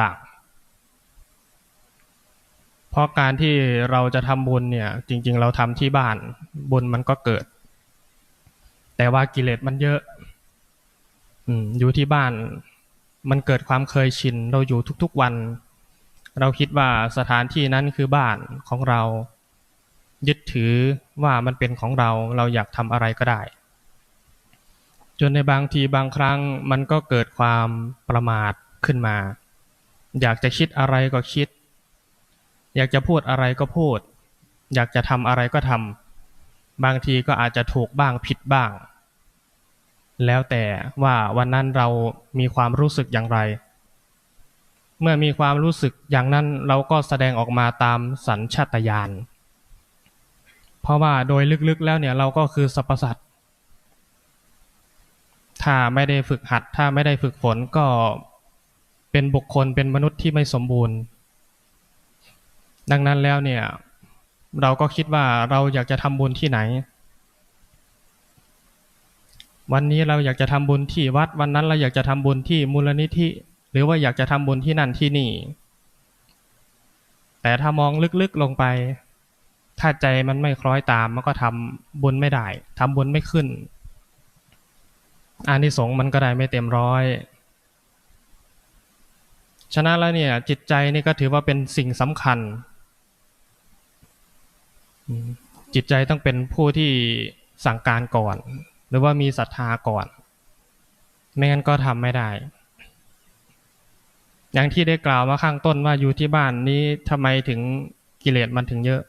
ต่างเพราะการที่เราจะทำบุญเนี่ย จริง ๆ เราทำที่บ้านบุญมันก็เกิด แต่ว่ากิเลสมันเยอะอืมอยู่ที่บ้านมันเกิดความเคยชิน เราอยู่ทุกๆวัน เราคิดว่าสถานที่นั้นคือบ้านของเรา ยึดถือว่ามันเป็นของเราเราอยากทำอะไรก็ได้ จนในบางทีบางครั้งมันก็เกิดความประมาทขึ้นมา อยากจะคิดอะไรก็คิด อยากจะพูดอะไรก็พูด อยากจะทำอะไรก็ทำบางทีก็อาจจะถูกบ้างผิดบ้าง แล้วแต่ว่าวันนั้นเรามีความรู้สึกอย่างไร เมื่อมีความรู้สึกอย่างนั้นเราก็แสดงออกมาตามสัญชาตญาณเพราะว่าโดยลึกๆแล้วเนี่ยเราก็คือสรรพสัตว์ถ้าไม่ได้ฝึกหัด ถ้าไม่ได้ฝึกฝนก็ เป็นบุคคลเป็นมนุษย์ที่ไม่สมบูรณ์ ดังนั้นแล้วเนี่ยเราก็คิดว่าเราอยากจะทำบุญที่ไหน วันนี้เราอยากจะทำบุญที่วัดวันนั้นเราอยากจะทำบุญที่มูลนิธิหรือว่าอยากจะทำบุญที่นั่นที่นี่ แต่ถ้ามองลึกๆลงไป ถ้าใจมันไม่คล้อยตามมันก็ทำบุญไม่ได้ทำบุญไม่ขึ้นอานิสงส์มันก็ได้ไม่เต็มร้อย ฉะนั้นแล้วเนี่ยจิตใจนี่ก็ถือว่าเป็นสิ่งสำคัญ จิตใจต้องเป็นผู้ที่สั่งการก่อน หรือว่ามีศรัทธาก่อน ไม่งั้นก็ทำไม่ได้ อย่างที่ได้กล่าวมาข้างต้นว่าอยู่ที่บ้านนี้ทำไมถึงกิเลสมันถึงเยอะ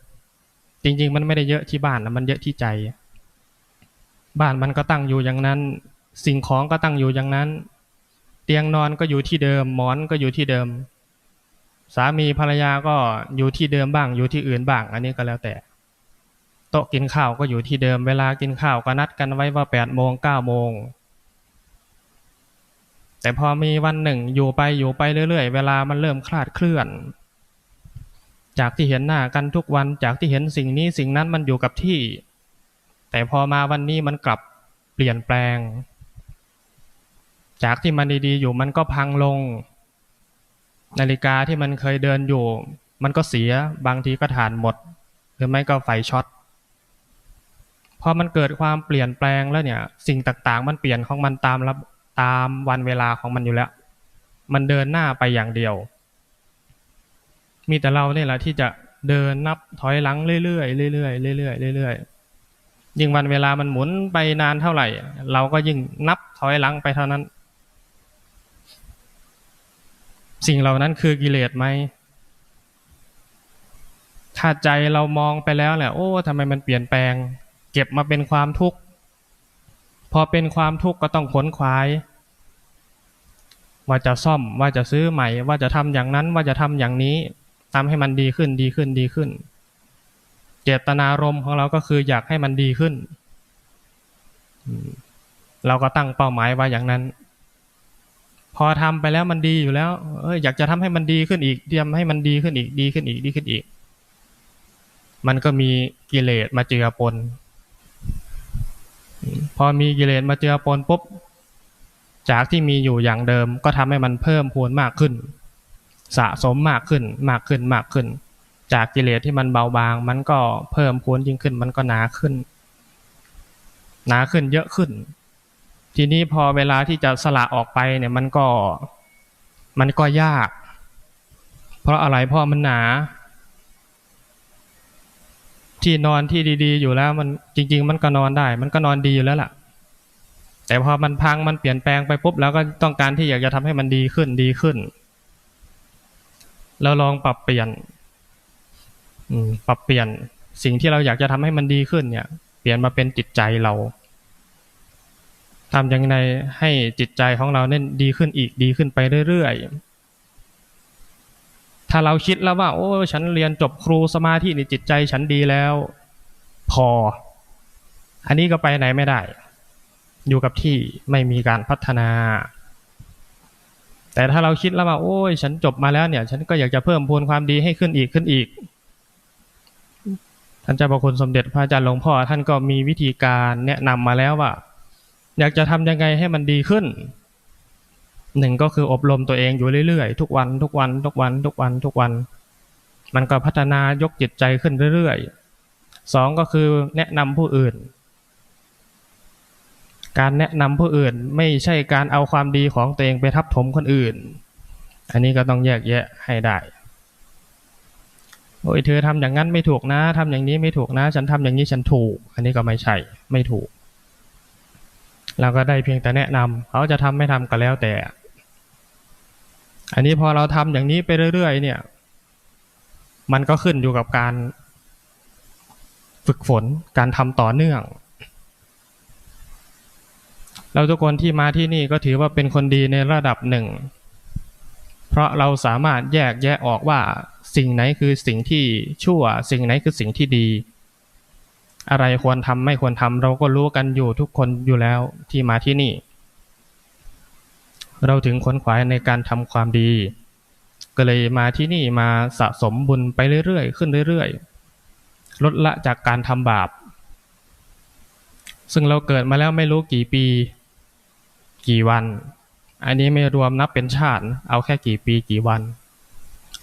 จริง ๆ มันไม่ได้เยอะที่บ้านนะมันเยอะที่ใจ บ้านมันก็ตั้งอยู่อย่างนั้น สิ่งของก็ตั้งอยู่อย่างนั้น เตียงนอนก็อยู่ที่เดิม หมอนก็อยู่ที่เดิม สามีภรรยาก็อยู่ที่เดิมบ้าง อยู่ที่อื่นบ้าง อันนี้ก็แล้วแต่โต๊ะกินข้าวก็อยู่ที่เดิม เวลากินข้าวก็นัดกันไว้ว่าแปดโมงเก้าโมงแต่พอมีวันหนึ่งอยู่ไปอยู่ไปเรื่อยๆ เวลามันเริ่มคลาดเคลื่อน จากที่เห็นหน้ากันทุกวันจากที่เห็นสิ่งนี้สิ่งนั้นมันอยู่กับที่ แต่พอมาวันนี้มันกลับเปลี่ยนแปลง จากที่มันดีๆอยู่มันก็พังลง นาฬิกาที่มันเคยเดินอยู่ มันก็เสียบางทีก็ถ่านหมด หรือไม่ก็ไฟช็อตพอมันเกิดความเปลี่ยนแปลงแล้วเนี่ย สิ่งต่างๆ มันเปลี่ยนของมันตามตามวันเวลาของมันอยู่แล้ว มันเดินหน้าไปอย่างเดียว มีแต่เราเนี่ยแหละที่จะเดินนับถอยหลังเรื่อยๆเรื่อยๆเรื่อยๆเรื่อยๆยิ่งวันเวลามันหมุนไปนานเท่าไหร่ เราก็ยิ่งนับถอยหลังไปเท่านั้น สิ่งเหล่านั้นคือกิเลสไหมถ้าใจเรามองไปแล้วแหละ โอ้ทำไมมันเปลี่ยนแปลง เก็บมาเป็นความทุกข์ พอเป็นความทุกข์ก็ต้องขนขวาย ว่าจะซ่อม ว่าจะซื้อใหม่ ว่าจะทำอย่างนั้น ว่าจะทำอย่างนี้ทำให้มันดีขึ้น ดีขึ้น ดีขึ้น เจตนารมณ์ของเราก็คืออยากให้มันดีขึ้น เราก็ตั้งเป้าหมายไว้อย่างนั้น พอทำไปแล้วมันดีอยู่แล้ว เอออยากจะทำให้มันดีขึ้นอีกเตรียมให้มันดีขึ้นอีกดีขึ้นอีกดีขึ้นอีก มันก็มีกิเลสมาเจือปน พอมีกิเลสมาเจือปนปุ๊บ จากที่มีอยู่อย่างเดิม ก็ทำให้มันเพิ่มพูนมากขึ้น สะสมมากขึ้นมากขึ้นมากขึ้น จากกิเลสที่มันเบาบาง มันก็เพิ่มพูนยิ่งขึ้น มันก็หนาขึ้น หนาขึ้นเยอะขึ้น ทีนี้พอเวลาที่จะสละออกไปเนี่ยมันก็มันก็ยาก เพราะอะไรเพราะมันหนา ที่นอนที่ดี ๆ อยู่แล้ว มันจริง ๆ มันก็นอนได้ มันก็นอนดีอยู่แล้วล่ะ แต่พอมันพังมันเปลี่ยนแปลงไปปุ๊บแล้วก็ต้องการที่อยากจะทำให้มันดีขึ้นดีขึ้น เราลองปรับเปลี่ยนปรับเปลี่ยนสิ่งที่เราอยากจะทำให้มันดีขึ้นเนี่ย เปลี่ยนมาเป็นจิตใจเรา ทำยังไงให้จิตใจของเราเนี่ยดีขึ้นอีกดีขึ้นไปเรื่อยๆ ถ้าเราคิดแล้วว่า โอ้ฉันเรียนจบครูสมาธิในจิตใจฉันดีแล้ว พอ อันนี้ก็ไปไหนไม่ได้ อยู่กับที่ไม่มีการพัฒนา แต่ถ้าเราคิดแล้วว่า โอ้ยฉันจบมาแล้วเนี่ย ฉันก็อยากจะเพิ่มพูนความดีให้ขึ้นอีกขึ้นอีกท่านเจ้าพระคุณสมเด็จพระอาจารย์หลวงพ่อท่านก็มีวิธีการแนะนำมาแล้วว่า อยากจะทำยังไงให้มันดีขึ้นหนึ่งก็คืออบรมตัวเองอยู่เรื่อยๆ ทุกวันทุกวันทุกวันทุกวันทุกวัน มันก็พัฒนายกจิตใจขึ้นเรื่อยๆสองก็คือแนะนำผู้อื่น การแนะนำผู้อื่นไม่ใช่การเอาความดีของตัวเองไปทับถมคนอื่น อันนี้ก็ต้องแยกแยะให้ได้โอ้ยเธอทำอย่างนั้นไม่ถูกนะทำอย่างนี้ไม่ถูกนะ ฉันทำอย่างนี้ฉันถูก อันนี้ก็ไม่ใช่ไม่ถูก เราก็ได้เพียงแต่แนะนำเขาจะทำไม่ทำก็แล้วแต่ อันนี้พอเราทำอย่างนี้ไปเรื่อย ๆ เนี่ย มันก็ขึ้นอยู่กับการฝึกฝนการทำต่อเนื่อง เราทุกคนที่มาที่นี่ก็ถือว่าเป็นคนดีในระดับหนึ่ง เพราะเราสามารถแยกแยะออกว่าสิ่งไหนคือสิ่งที่ชั่ว สิ่งไหนคือสิ่งที่ดี อะไรควรทำไม่ควรทำเราก็รู้กันอยู่ทุกคนอยู่แล้วที่มาที่นี่ เราถึงค้นขวายในการทำความดี ก็เลยมาที่นี่มาสะสมบุญไปเรื่อยๆ ขึ้นเรื่อยๆ ลดละจากการทำบาป ซึ่งเราเกิดมาแล้วไม่รู้กี่ปี กี่วัน อันนี้ไม่รวมนับเป็นชาติ เอาแค่กี่ปีกี่วัน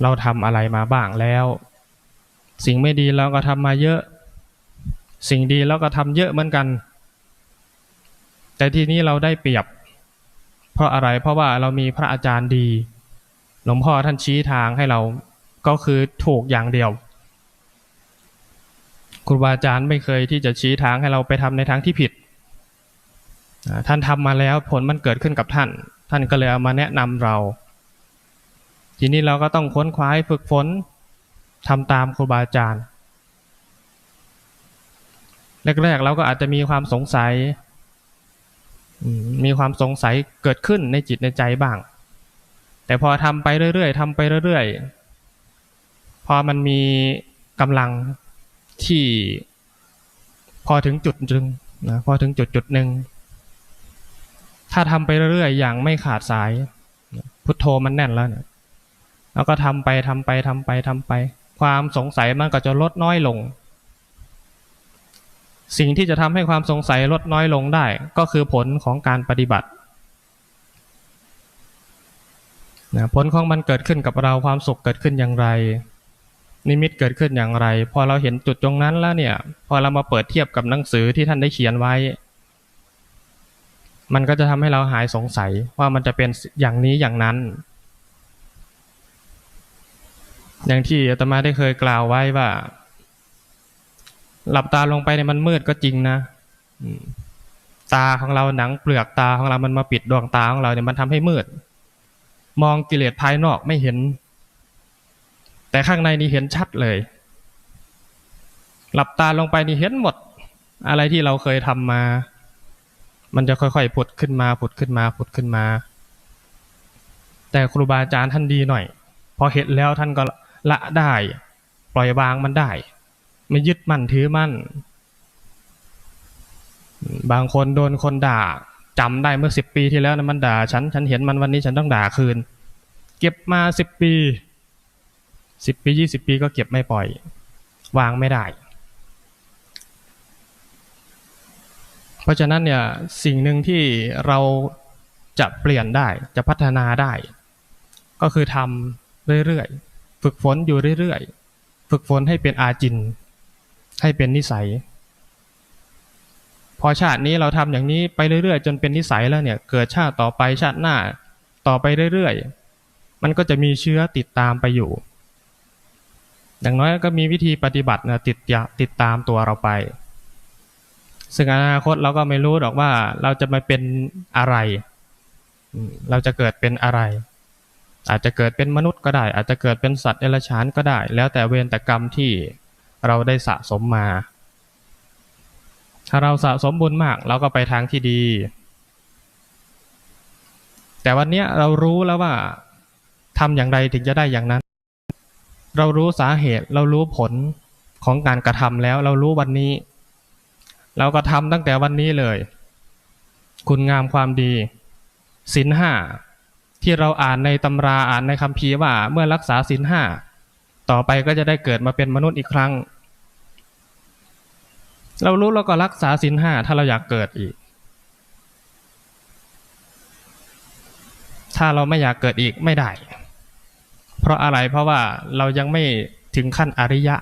เราทำอะไรมาบ้างแล้ว สิ่งไม่ดีเราก็ทำมาเยอะ สิ่งดีเราก็ทำเยอะเหมือนกัน แต่ทีนี้เราได้เปรียบ เพราะอะไรเพราะว่าเรามีพระอาจารย์ดี หลวงพ่อท่านชี้ทางให้เราก็คือถูกอย่างเดียวครูบาอาจารย์ไม่เคยที่จะชี้ทางให้เราไปทำในทางที่ผิด ท่านทำมาแล้วผลมันเกิดขึ้นกับท่าน ท่านก็เลยเอามาแนะนำเรา ทีนี้เราก็ต้องค้นคว้าฝึกฝนทำตามครูบาอาจารย์ แรกๆเราก็อาจจะมีความสงสัยมีความสงสัยเกิดขึ้นในจิตในใจบ้าง แต่พอทำไปเรื่อยๆทำไปเรื่อยๆ พอมันมีกำลังที่พอถึงจุดหนึ่งนะพอถึงจุดจุดหนึ่งถ้าทำไปเรื่อยๆ อย่างไม่ขาดสาย พุทโธมันแน่นแล้วเนี่ยแล้วก็ทำไปทำไปทำไปทำไป ความสงสัยมันก็จะลดน้อยลง สิ่งที่จะทำให้ความสงสัยลดน้อยลงได้ ก็คือผลของการปฏิบัตินะผลของมันเกิดขึ้นกับเราความสุขเกิดขึ้นอย่างไร นิมิตเกิดขึ้นอย่างไร พอเราเห็นจุดตรงนั้นแล้วเนี่ย พอเรามาเปิดเทียบกับหนังสือที่ท่านได้เขียนไว้ มันก็จะทำให้เราหายสงสัยว่ามันจะเป็นอย่างนี้อย่างนั้น อย่างที่อาตมาได้เคยกล่าวไว้ว่า หลับตาลงไปเนี่ยมันมืดก็จริงนะตาของเราหนังเปลือกตาของเรามันมาปิดดวงตาของเราเนี่ยมันทำให้มืด มองกิเลสภายนอกไม่เห็น แต่ข้างในนี่เห็นชัดเลย หลับตาลงไปนี่เห็นหมด อะไรที่เราเคยทำมา มันจะค่อยๆผุดขึ้นมาผุดขึ้นมาผุดขึ้นมา แต่ครูบาอาจารย์ท่านดีหน่อย พอเห็นแล้วท่านก็ละได้ ปล่อยวางมันได้ ไม่ยึดมั่นถือมั่น บางคนโดนคนด่าจำได้เมื่อสิบปีที่แล้วนะมันด่าฉัน ฉันเห็นมันวันนี้ฉันต้องด่าคืน เก็บมาสิบปีสิบปียี่สิบปีก็เก็บไม่ปล่อย วางไม่ได้ เพราะฉะนั้นเนี่ยสิ่งหนึ่งที่เราจะเปลี่ยนได้จะพัฒนาได้ ก็คือทำเรื่อยๆ ฝึกฝนอยู่เรื่อยๆ ฝึกฝนให้เป็นอาจิน ให้เป็นนิสัย พอชาตินี้เราทำอย่างนี้ไปเรื่อยๆ จนเป็นนิสัยแล้วเนี่ย เกิดชาติต่อไปชาติหน้าต่อไปเรื่อยๆ มันก็จะมีเชื้อติดตามไปอยู่ อย่างน้อยก็มีวิธีปฏิบัตินะติดติดตามตัวเราไป ซึ่งอนาคตเราก็ไม่รู้หรอกว่าเราจะมาเป็นอะไร เราจะเกิดเป็นอะไร อาจจะเกิดเป็นมนุษย์ก็ได้ อาจจะเกิดเป็นสัตว์เดรัจฉานก็ได้ แล้วแต่เวรแต่กรรมที่ เราได้สะสมมา ถ้าเราสะสมบุญมาก เราก็ไปทางที่ดี แต่วันนี้เรารู้แล้วว่าทำอย่างไรถึงจะได้อย่างนั้น เรารู้สาเหตุเรารู้ผลของการกระทำแล้ว เรารู้วันนี้ เราก็ทำตั้งแต่วันนี้เลย คุณงามความดีศีลห้าที่เราอ่านในตำราอ่านในคัมภีว่าเมื่อรักษาศีลห้า ต่อไปก็จะได้เกิดมาเป็นมนุษย์อีกครั้ง เรารู้เราก็รักษาศีลห้าถ้าเราอยากเกิดอีก ถ้าเราไม่อยากเกิดอีกไม่ได้ เพราะอะไรเพราะว่าเรายังไม่ถึงขั้นอริยะ